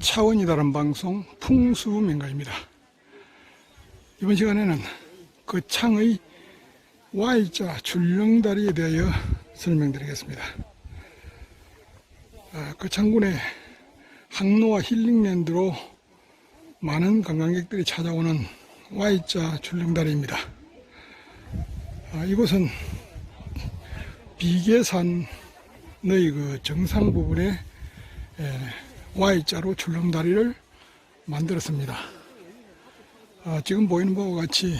차원이 다른 방송 풍수명가입니다. 이번 시간에는 그 창의 Y자 줄령다리에 대하여 설명드리겠습니다. 아, 그 창군의 항로와 힐링랜드로 많은 관광객들이 찾아오는 Y자 줄령다리입니다. 아, 이곳은 비계산의 그 정상 부분에 에, Y자로 출렁다리를 만들었습니다. 아, 지금 보이는 바와 같이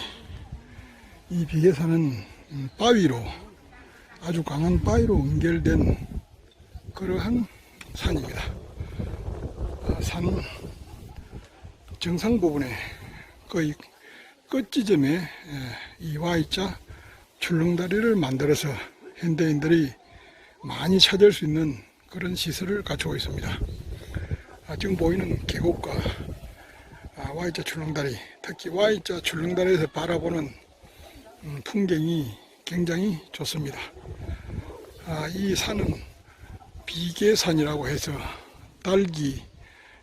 이 비계산은 음, 바위로 아주 강한 바위로 연결된 그러한 산입니다. 아, 산 정상 부분에 거의 끝 지점에 에, 이 Y자 출렁다리를 만들어서 현대인들이 많이 찾을 수 있는 그런 시설을 갖추고 있습니다. 아, 지금 보이는 계곡과 아, Y자 출렁다리, 특히 Y자 출렁다리에서 바라보는 음, 풍경이 굉장히 좋습니다. 아, 이 산은 비계산이라고 해서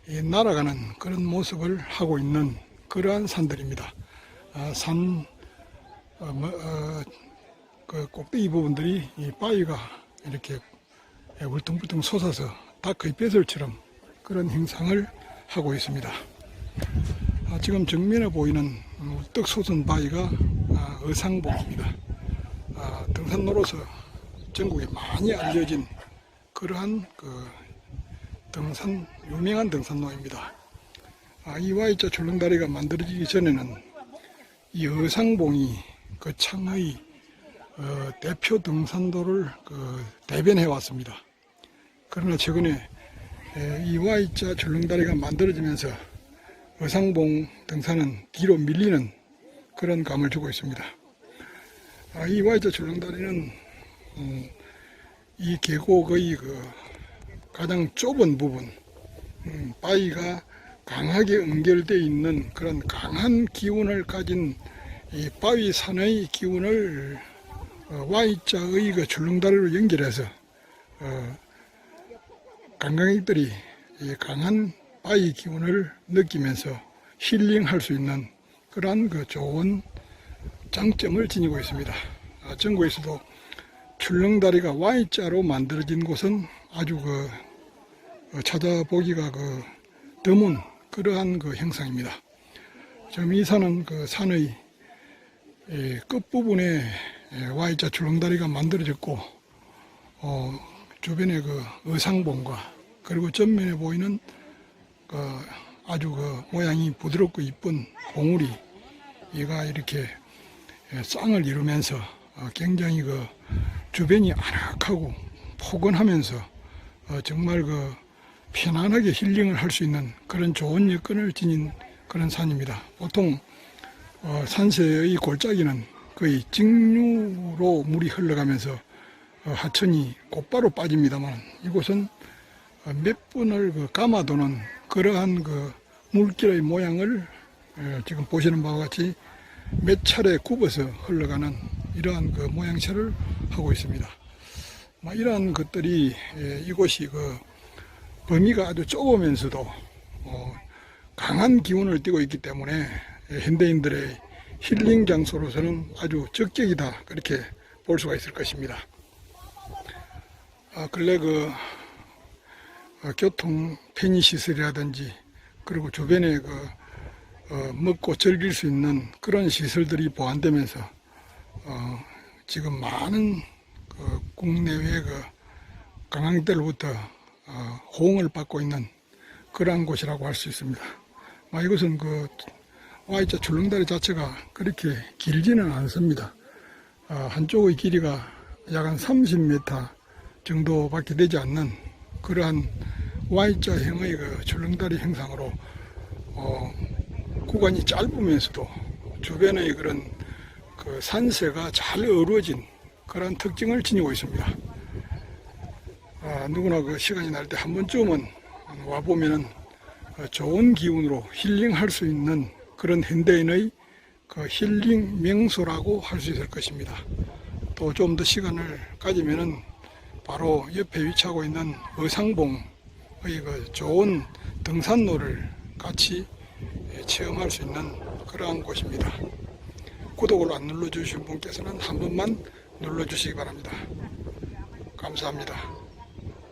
이 날아가는 그런 모습을 하고 있는 그러한 산들입니다. 아, 산 어, 뭐, 어, 그 꼭대기 부분들이 이 바위가 이렇게 울퉁불퉁 솟아서 다크의 벼슬처럼 그런 형상을 하고 있습니다. 아, 지금 정면에 보이는 울떡 솟은 바위가 아, 의상봉입니다. 아, 등산로로서 전국에 많이 알려진 그러한 그 등산 유명한 등산로입니다. 아, 이 Y자 출렁다리가 만들어지기 전에는 이 의상봉이 그 창의 어, 대표 등산도를 그 대변해 왔습니다. 그러나 최근에 에, 이 Y자 출렁다리가 만들어지면서 의상봉 등산은 뒤로 밀리는 그런 감을 주고 있습니다. 아, 이 Y자 출렁다리는 음, 이 계곡의 그 가장 좁은 부분, 음, 바위가 강하게 연결되어 있는 그런 강한 기운을 가진 이 바위 산의 기운을 어, Y자의 그 줄렁다리로 연결해서 어, 관광객들이 이 강한 바위 기운을 느끼면서 힐링할 수 있는 그러한 그 좋은 장점을 지니고 있습니다. 아, 전국에서도 출렁다리가 Y자로 만들어진 곳은 아주 그 어, 찾아보기가 그 드문 그러한 그 형상입니다. 지금 이 산은 그 산의 이 끝부분에 예, Y자 출렁다리가 만들어졌고 어, 주변에 그 의상봉과 그리고 전면에 보이는 그 아주 그 모양이 부드럽고 이쁜 봉우리 이가 이렇게 예, 쌍을 이루면서 어, 굉장히 그 주변이 아늑하고 포근하면서 어, 정말 그 편안하게 힐링을 할 수 있는 그런 좋은 여건을 지닌 그런 산입니다. 보통 어, 산세의 골짜기는 거의 직류로 물이 흘러가면서 어, 하천이 곧바로 빠집니다만 이곳은 어, 몇 분을 그 감아도는 그러한 그 물길의 모양을 어, 지금 보시는 바와 같이 몇 차례 굽어서 흘러가는 이러한 그 모양새를 하고 있습니다. 뭐 이러한 것들이 예, 이곳이 그 범위가 아주 좁으면서도 어, 강한 기운을 띠고 있기 때문에 예, 현대인들의 힐링 장소로서는 아주 적격이다 그렇게 볼 수가 있을 것입니다. 아, 근래 그 어, 교통 편의 시설이라든지 그리고 주변에 그 어, 먹고 즐길 수 있는 그런 시설들이 보완되면서 어, 지금 많은 그 국내외 그 관광객들로부터 어, 호응을 받고 있는 그러한 곳이라고 할 수 있습니다. 아, 이것은 그 Y자 출렁다리 자체가 그렇게 길지는 않습니다. 아, 한쪽의 길이가 약 한 30m 정도밖에 되지 않는 그러한 Y자형의 그 출렁다리 형상으로 어, 구간이 짧으면서도 주변의 그런 그 산세가 잘 어우러진 그런 특징을 지니고 있습니다. 아, 누구나 그 시간이 날 때 한 번쯤은 와 보면은 어, 좋은 기운으로 힐링할 수 있는 그런 현대인의 그 힐링 명소라고 할 수 있을 것입니다. 또 좀 더 시간을 가지면은 바로 옆에 위치하고 있는 의상봉의 그 좋은 등산로를 같이 예, 체험할 수 있는 그러한 곳입니다. 구독을 안 눌러주신 분께서는 한 번만 눌러주시기 바랍니다. 감사합니다.